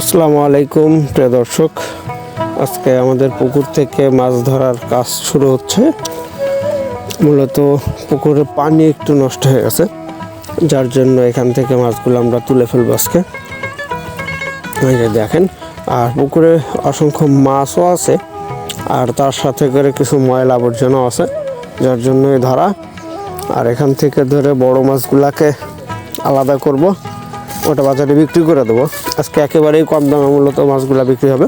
আসসালামু আলাইকুম, প্রিয় দর্শক। আজকে আমাদের পুকুর থেকে মাছ ধরার কাজ শুরু হচ্ছে। মূলত পুকুরে পানি একটু নষ্ট হয়ে গেছে, যার জন্য এখান থেকে মাছগুলো আমরা তুলে ফেলব আজকে। দেখেন, আর পুকুরে অসংখ্য মাছও আছে, আর তার সাথে করে কিছু ময়লা আবর্জনাও আছে, যার জন্যই ধরা। আর এখান থেকে ধরে বড় মাছগুলাকে আলাদা করব। ওটা বাজারে বিক্রি করে দেবো। আজকে একেবারেই কম দামে মূলত মাছগুলো বিক্রি হবে।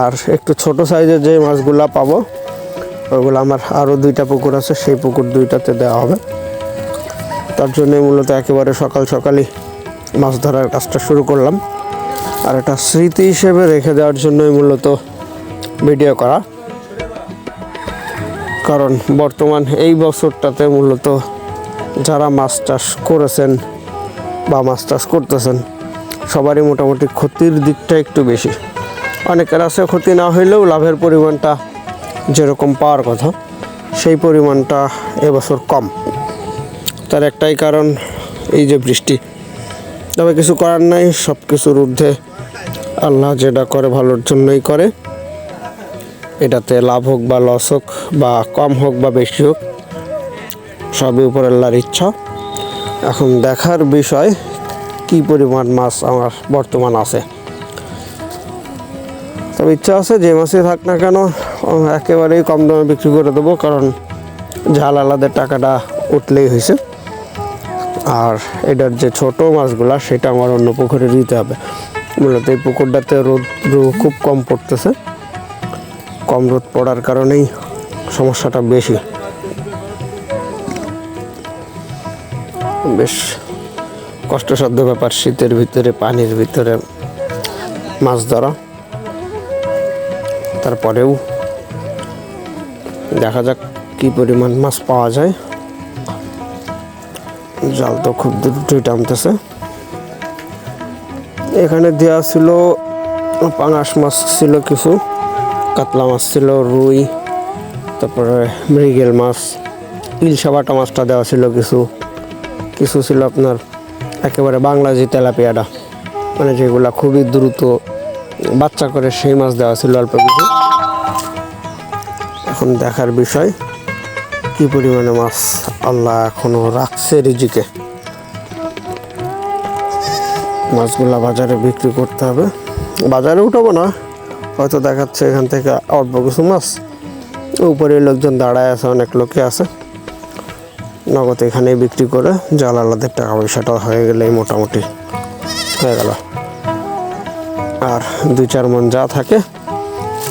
আর একটু ছোট সাইজের যে মাছগুলো পাবো, ওগুলো আমার আরও দুইটা পুকুর আছে, সেই পুকুর দুইটাতে দেওয়া হবে। তার জন্যই মূলত একেবারে সকাল সকালই মাছ ধরার কাজটা শুরু করলাম। আর এটা স্মৃতি হিসেবে রেখে দেওয়ার জন্যই মূলত ভিডিও করা। কারণ বর্তমান এই বছরটাতে মূলত যারা মাছ চাষ করেছেন বা মাছ করতেছেন, সবারই মোটামুটি ক্ষতির দিকটা একটু বেশি। অনেকের আছে ক্ষতি না হইলেও লাভের পরিমাণটা যেরকম পাওয়ার কথা, সেই পরিমাণটা এবছর কম। তার একটাই কারণ এই যে বৃষ্টি। তবে কিছু করার নাই, সব কিছুর ঊর্ধ্বে আল্লাহ যেটা করে ভালোর জন্যই করে। এটাতে লাভ হোক বা লস হোক বা কম হোক বা বেশি হোক, সবই উপর আল্লাহর ইচ্ছা। এখন দেখার বিষয়, কি পরিমাণ মাছ আমার বর্তমান আছে। তবে ইচ্ছা আছে যে মাছই থাক না কেন, একেবারেই কম দামে বিক্রি করে দেবো, কারণ ঝাল আলাদের টাকাটা উঠলেই হয়েছে। আর এটার যে ছোট মাছগুলা, সেটা আমার অন্য পুকুরে দিতে হবে। মূলত এই পুকুরটাতে রোদ খুব কম পড়তেছে। কম রোদ পড়ার কারণেই সমস্যাটা বেশি। বেশ কষ্টসাধ্য ব্যাপার, শীতের ভিতরে, পানির ভিতরে মাছ ধরা। তারপরেও দেখা যাক কি পরিমাণ মাছ পাওয়া যায়। জাল তো খুব দূর দ্রুতই টানতেছে। এখানে দেওয়া ছিল পাঙাশ মাছ ছিল কিছু, কাতলা মাছ ছিল, রুই, তারপরে মৃগেল মাছ ইলশা বাটা মাছটা দেওয়া ছিল কিছু। কিছু ছিল আপনার একেবারে বাংলাজি তেলাপিয়াটা। মানে যেগুলা খুবই দ্রুত বাচ্চা করে সেই মাছ দেওয়া ছিল অল্প কিছু। এখন দেখার বিষয়, কি পরিমাণে মাছ আল্লাহ এখনও রাখছে রিজিকে। মাছগুলা বাজারে বিক্রি করতে হবে। বাজারে উঠাবো না, হয়তো দেখাচ্ছে এখান থেকে অল্প কিছু মাছ। উপরে লোকজন দাঁড়ায় আছে, অনেক লোকে আছে। নগদ এখানে বিক্রি করে জাল আলাদের টাকা পয়সাটা হয়ে গেলেই মোটামুটি হয়ে গেল। আর দুই চার মন যা থাকে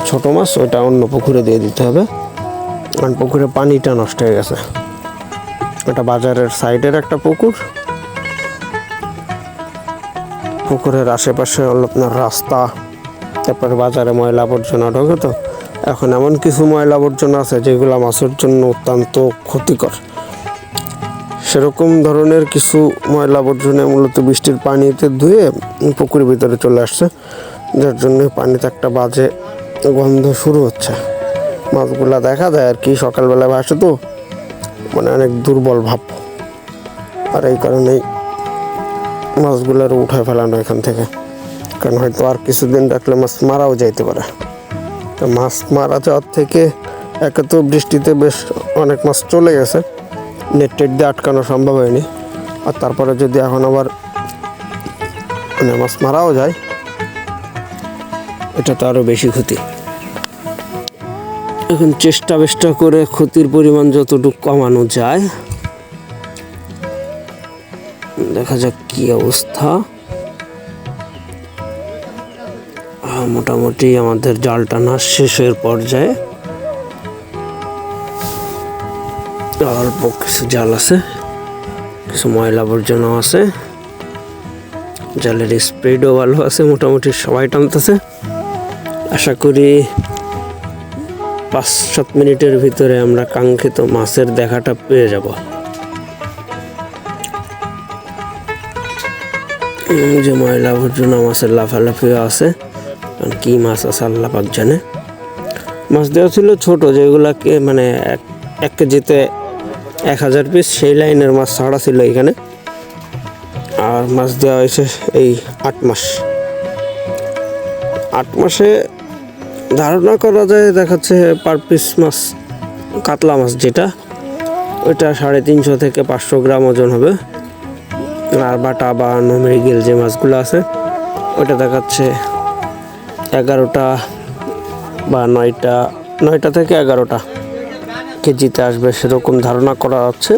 ছোট মাছ, ওইটা অন্য পুকুরে দিয়ে দিতে হবে। কারণ পুকুরে পানিটা নষ্ট হয়ে গেছে। ওটা বাজারের সাইডের একটা পুকুর। পুকুরের আশেপাশে হলো আপনার রাস্তা, তারপরে বাজারে ময়লা আবর্জনা ঢোকে তো। এখন এমন কিছু ময়লা আবর্জনা আছে যেগুলো মাছের জন্য অত্যন্ত ক্ষতিকর। সেরকম ধরনের কিছু ময়লা আবর্জনা মূলত বৃষ্টির পানিতে ধুয়ে পুকুরের ভিতরে চলে আসছে, যার জন্য পানিতে একটা বাজে গন্ধ শুরু হচ্ছে। মাছগুলা দেখা যায় আর কি, সকালবেলা ভাসে তো মানে অনেক দুর্বল ভাব। আর এই কারণেই মাছগুলোর উঠায় ফেলানো এখান থেকে। কারণ হয়তো আর কিছুদিন রাখলে মাছ মারাও যাইতে পারে। তো মাছ মারা যাওয়ার থেকে একে তো বৃষ্টিতে বেশ অনেক মাছ চলে গেছে। নেট দিয়ে আটকানো সম্ভব হয়নি। আর তারপরে যদি এখন আবার মানে মাছ মারাও যায়, এটা তো আরও বেশি ক্ষতি। এখন চেষ্টা বেষ্টা করে ক্ষতির পরিমাণ যতটুকু কমানো যায়, দেখা যাক কি অবস্থা। মোটামুটি আমাদের জাল টানা শেষের পর্যায়ে। অল্প কিছু জাল আছে, কিছু ময়লা আবর্জনা আছে। জালের স্পিডও ভালো আছে, মোটামুটি সবাই টানতেছে। আশা করি পাঁচ সাত মিনিটের ভিতরে আমরা কাঙ্ক্ষিত মাছের দেখাটা পেয়ে যাব। যে ময়লা আবর্জনা মাছের লাফালাফিও আছে, কারণ কি মাছ আছে আল্লাহ পাক জানে। মাছ দেওয়া ছিল ছোট, যেগুলাকে মানে এক কেজিতে এক হাজার পিস সেই লাইনের মাছ ছাড়া ছিল এখানে। আর মাছ দেওয়া হয়েছে এই আট মাস। আট মাসে ধারণা করা যায় দেখাচ্ছে পার পিস মাছ, কাতলা মাছ যেটা, ওইটা সাড়ে তিনশো থেকে পাঁচশো গ্রাম ওজন হবে। আর বাটা বা মৃগেল যে মাছগুলো আছে, ওইটা দেখাচ্ছে এগারোটা বা নয়টা নয়টা থেকে এগারোটা। কেজিতে আসবে সেরকম ধারণা করা হচ্ছে।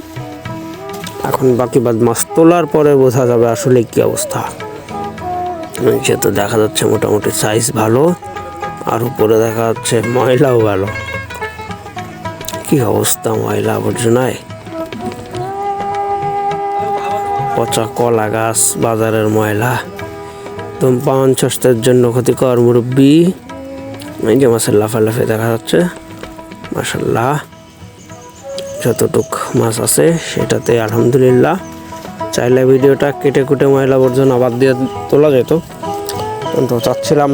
এখন বাকি বাদ মাছ তোলার পরে বোঝা যাবে আসলে কি অবস্থা। নিচে তো দেখা যাচ্ছে মোটামুটি সাইজ ভালো, আর উপরে দেখা যাচ্ছে ময়লাও ভালো। কি অবস্থা ময়লা আবর্জনায়? পচা কলা গাছ, বাজারের ময়লা। ধূমপান স্বাস্থ্যের জন্য ক্ষতিকর মুরব্বী। এই যে মাছের লাফালাফি দেখা যাচ্ছে। মাসাল্লাহ। যতটুক মাছ আছে সেটাতে আলহামদুলিল্লাহ। চাইলে ভিডিওটা কেটে কুটে ময়লা আবর্জনা আবার দিয়ে তোলা যেত। কিন্তু চাচ্ছিলাম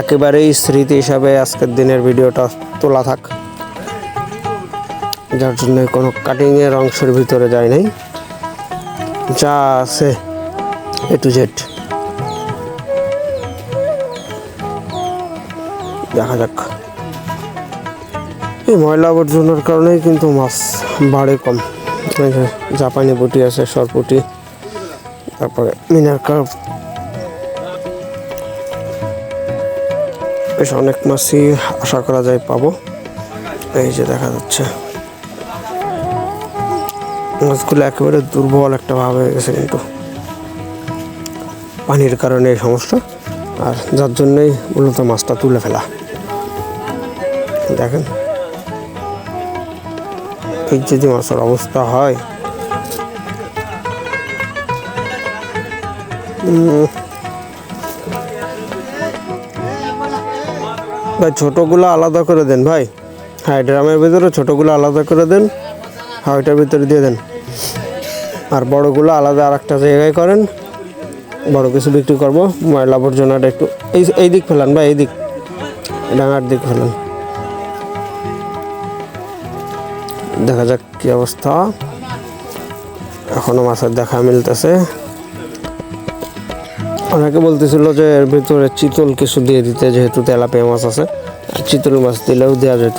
একেবারেই স্মৃতি হিসাবে আজকের দিনের ভিডিওটা তোলা থাক। যার জন্য কোনো কাটিংয়ের অংশের ভিতরে যায় নাই। যা আছে এ টু জেড দেখা যাক। এই ময়লা আবর্জনার কারণেই কিন্তু মাছ বাড়ে কম। জাপানি পুঁটি আছে সরপুটি তারপরে মিনার কার্প। বেশ অনেক মাছই আশা করা যায় পাবো। এই যে দেখা যাচ্ছে। মাছগুলো একেবারে দুর্বল একটা ভাব হয়ে গেছে কিন্তু। পানির কারণে এই সমস্যা। আর যার জন্যই মূলত মাছটা তুলে ফেলা। দেখেন। এই যদি মাছের অবস্থা হয়। ভাই, ছোটোগুলো আলাদা করে দেন ভাই। হ্যাঁ ড্রামের ভিতরে ছোটোগুলো আলাদা করে দেন হ্যাঁ ওইটার ভিতরে দিয়ে দেন। আর বড়গুলো আলাদা আর একটা জায়গায় করেন। বড় কিছু বিক্রি করব, ময়লা আবর্জনাটা একটু এই এই দিক ফেলান ভাই, এই দিক। ডাঙার দিক ফেলান। দেখা যাক কি অবস্থা। এখনও মাছের দেখা মিলতেছে। অনেকে বলতেছিল যে এর ভিতরে চিতল কিছু দিয়ে দিতে, যেহেতু তেলাপিয়া মাছ আছে। চিতল মাছ দিলেও দেওয়া যেত।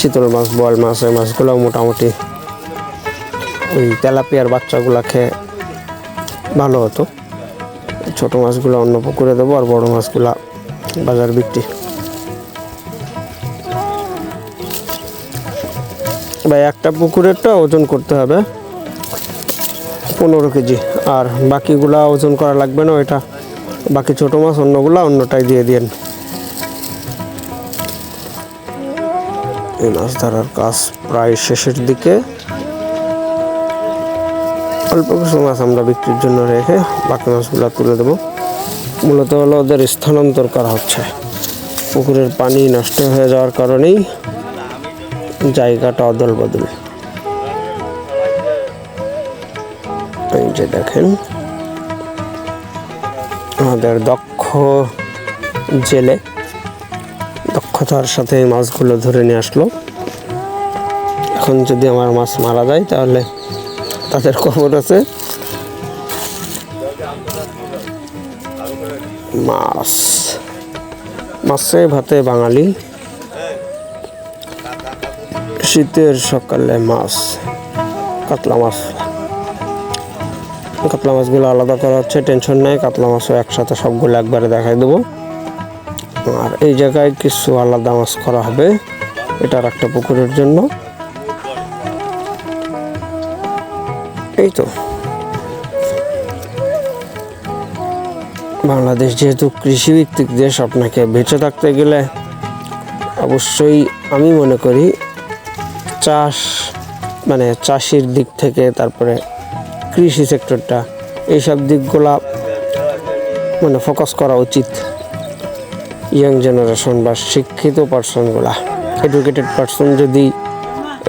চিতল মাছ বল মাছ, এই মাছগুলো মোটামুটি ওই তেলাপিয়ার বাচ্চাগুলা খেয়ে ভালো হতো। ছোটো মাছগুলো অন্য পুকুরে দেবো আর বড় মাছগুলা বাজার বিক্রি। ভাই, একটা পুকুরেরটা ওজন করতে হবে, পনেরো কেজি। আর বাকিগুলা ওজন করা লাগবে না ওইটা। বাকি ছোট মাছ অন্যগুলা অন্যটাই দিয়ে দিন। এই মাছ ধরার কাজ প্রায় শেষের দিকে। অল্প কিছু মাছ আমরা বিক্রির জন্য রেখে বাকি মাছগুলো তুলে দেবো। মূলত হলো ওদের স্থানান্তর করা হচ্ছে। পুকুরের পানি নষ্ট হয়ে যাওয়ার কারণেই জায়গাটা অদল বদল এই যে দেখেন, আমাদের দক্ষ জেলে দক্ষতার সাথে মাছগুলো ধরে নিয়ে আসলো। এখন যদি আমার মাছ মারা যায়, তাহলে তাদের খবর আছে। মাছ, মাছে, ভাতে, বাঙালি। শীতের সকালে মাছ, কাতলা মাছ। কাতলা মাছগুলো আলাদা করা হচ্ছে টেনশন নাই, কাতলা মাছও একসাথে সবগুলো একবারে দেখাই দেবো। আর এই জায়গায় কিছু আলাদা মাছ করা হবে, এটার একটা পুকুরের জন্য। এই তো। বাংলাদেশ যেহেতু কৃষিভিত্তিক দেশ, আপনাকে বেঁচে থাকতে গেলে অবশ্যই আমি মনে করি চাষ মানে চাষির দিক থেকে তারপরে কৃষি সেক্টরটা, এইসব দিকগুলা মানে ফোকাস করা উচিত। ইয়াং জেনারেশন বা শিক্ষিত পার্সনগুলা এডুকেটেড পার্সন যদি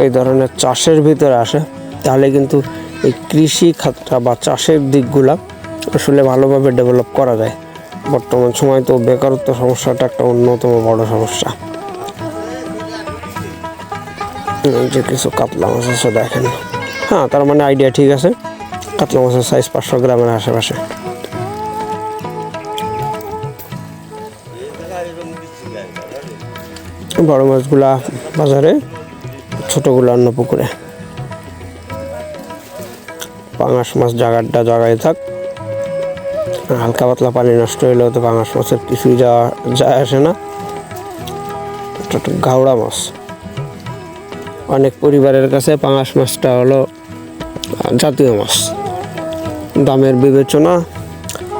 এই ধরনের চাষের ভিতরে আসে, তাহলে কিন্তু এই কৃষি খাতটা বা চাষের দিকগুলা আসলে ভালোভাবে ডেভেলপ করা যায়। বর্তমান সময় তো বেকারত্ব সমস্যাটা একটা অন্যতম বড় সমস্যা। এই যে কিছু কাতলা মাছ আছে, দেখেন। হ্যাঁ তার মানে আইডিয়া ঠিক আছে। কাতলা মাছের সাইজ পাঁচশো গ্রামের আশেপাশে। বড় মাছগুলা বাজারে, ছোটোগুলো অন্য পুকুরে। পাঙাশ মাছ জাগারটা জাগায় থাক। হালকা পাতলা পানি নষ্ট হইলেও তো পাঙাশ মাছের কিছুই যাওয়া যায় আসে না। ঘাওড়া মাছ। অনেক পরিবারের কাছে পাঙাশ মাছটা হলো জাতীয় মাছ। দামের বিবেচনা,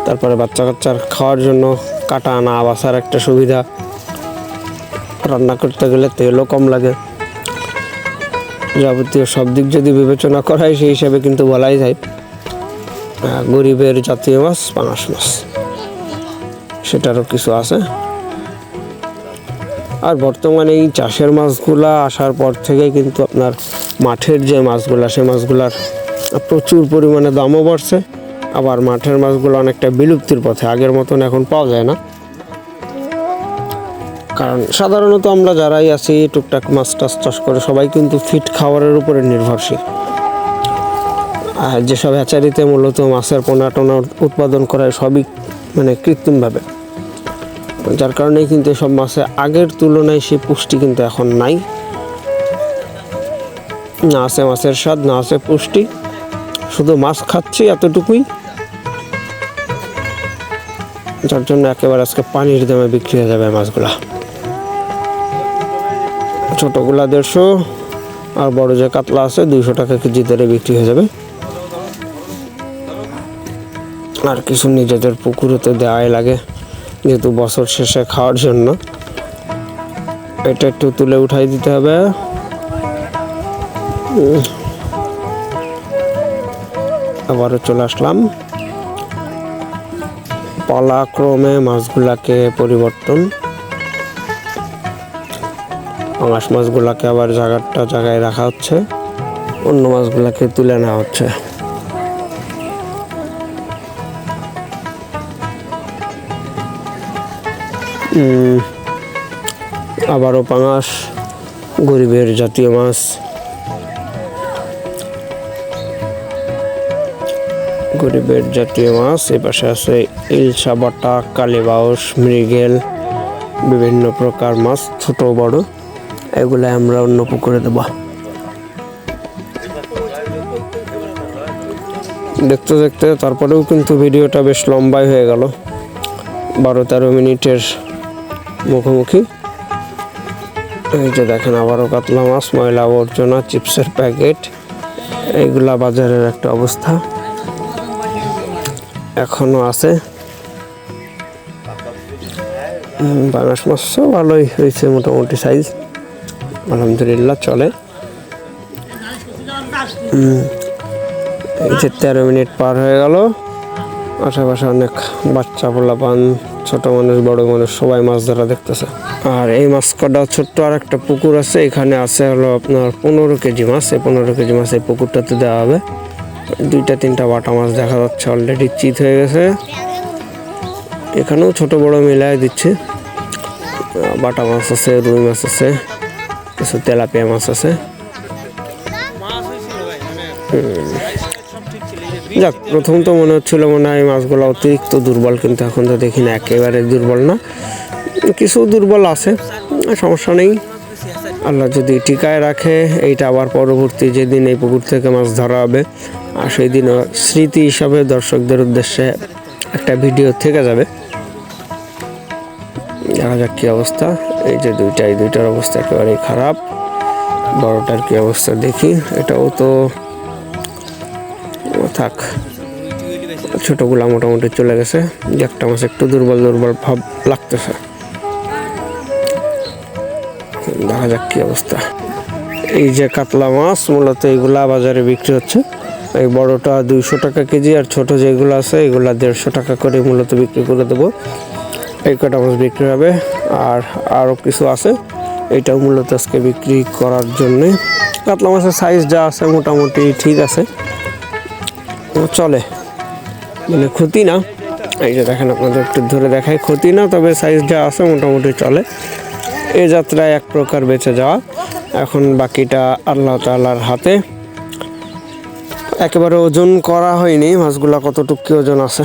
তারপরে বাচ্চা কাচ্চার খাওয়ার জন্য কাটা আনা বাসার একটা সুবিধা। রান্না করতে গেলে তেলও কম লাগে। যাবতীয় সব দিক যদি বিবেচনা করা হয়, সেই হিসাবে কিন্তু বলাই যায় গরিবের জাতীয় মাছ, পাঙাশ মাছ। সেটারও কিছু আছে। আর বর্তমানে এই চাষের মাছগুলা আসার পর থেকে কিন্তু আপনার মাঠের যে মাছগুলা, সে মাছগুলার প্রচুর পরিমাণে দামও বাড়ছে। আবার মাঠের মাছগুলো অনেকটা বিলুপ্তির পথে, আগের মতন এখন পাওয়া যায় না। কারণ সাধারণত আমরা যারাই আছি, টুকটাক মাছ টাছ চাষ করে সবাই কিন্তু ফিট খাবারের উপরে নির্ভরশীল। আর যেসব হ্যাচারিতে মূলত মাছের পোনা টোনা উৎপাদন করা হয় সবই মানে কৃত্রিমভাবে। যার কারণেই কিন্তু এসব মাছে আগের তুলনায় সেই পুষ্টি কিন্তু এখন নাই। না আছে মাছের স্বাদ, না আছে পুষ্টি। শুধু মাছ খাচ্ছি এতটুকুই। যার জন্য একেবারে আজকে পানির দামে বিক্রি হয়ে যাবে মাছগুলা। ছোটগুলা দেড়শো, আর বড় যে কাতলা আছে দুইশো টাকা কেজি দরে বিক্রি হয়ে যাবে। আর কিছু নিজেদের পুকুরে তো দেওয়াই লাগে। যেহেতু বছর শেষে খাওয়ার জন্য। এটা একটু তুলে উঠাই দিতে হবে। আবারও চলে আসলাম। পালাক্রমে মাছগুলাকে পরিবর্তন। পাঙাশ মাছগুলাকে আবার জায়গাটা জায়গায় রাখা হচ্ছে। অন্য মাছগুলাকে তুলে নেওয়া হচ্ছে। আবারও পাঙাশ, গরিবের জাতীয় মাছ। গরিবের জাতীয় মাছ, এ পাশে আছে ইলশা বাটা কালীবাউস মৃগেল, বিভিন্ন প্রকার মাছ, ছোট বড়। এগুলো আমরা অন্য পুকুরে দেবো। দেখতে দেখতে তারপরেও কিন্তু ভিডিওটা বেশ লম্বাই হয়ে গেল। বারো তেরো মিনিটের মুখোমুখি। এই যে দেখেন আবারও কাতলা মাছ, ময়লা আবর্জনা, চিপসের প্যাকেট এইগুলা বাজারের একটা অবস্থা। এখনও আছে। বাংলাদেশ মাছও ভালোই হয়েছে মোটামুটি সাইজ আলহামদুলিল্লাহ চলে। এই যে তেরো মিনিট পার হয়ে গেল। আশেপাশে অনেক বাচ্চা পোলাপান ছোট মানুষ, বড় মানুষ সবাই মাছ ধরা দেখতেছে। আর এই মাছ কটা ছোট্ট আর একটা পুকুর আছে, এখানে আছে হলো আপনার পনেরো কেজি মাছ। এই পনেরো কেজি মাছ এই পুকুরটাতে দেওয়া হবে। দুইটা, তিনটা বাটা মাছ দেখা যাচ্ছে অলরেডি চিত হয়ে গেছে। এখানেও ছোট বড় মিলায় দিচ্ছে। বাটা মাছ আছে, রুই মাছ আছে, কিছু তেলাপিয়া মাছ আছে। যাক, প্রথম তো মনে হচ্ছিল মনে হয় মাছগুলো অতিরিক্ত দুর্বল, কিন্তু এখন তো দেখি না, একেবারে দুর্বল না। কিছু দুর্বল আছে সমস্যা নেই। আল্লাহ যদি টিকায় রাখে, এইটা আবার পরবর্তী যেদিন এই পুকুর থেকে মাছ ধরা হবে, আর সেই দিন স্মৃতি হিসাবে দর্শকদের উদ্দেশ্যে একটা ভিডিও থেকে যাবে। দেখা যাক কী অবস্থা, এই যে দুইটা এই দুইটার অবস্থা একেবারেই খারাপ। বড়টার কী অবস্থা দেখি, এটাও তো থাক। ছোটগুলা মোটামুটি চলে গেছে। একটা মাছ একটু দুর্বল দুর্বল ভাব লাগতেছে। দেখা যাক কি অবস্থা। এই যে কাতলা মাছ, মূলত এইগুলা বাজারে বিক্রি হচ্ছে। এই বড়টা দুইশো টাকা কেজি আর ছোট যেগুলো আছে, এগুলা দেড়শো টাকা করে মূলত বিক্রি করে দেবো। এই কটা মাছ বিক্রি হবে। আর আরও কিছু আছে, এটাও মূলত আজকে বিক্রি করার জন্যে। কাতলা মাছের সাইজ যা আছে মোটামুটি ঠিক আছে। চলে। মানে ক্ষতি না। এই যে দেখেন আপনাদের একটু ধরে দেখায় ক্ষতি না, তবে সাইজটা আছে মোটামুটি চলে। এ যাত্রায় এক প্রকার বেঁচে যাওয়া। এখন বাকিটা আল্লাহ তাল্লার হাতে। একেবারে ওজন করা হয়নি, মাছগুলা কতটুকু ওজন আছে?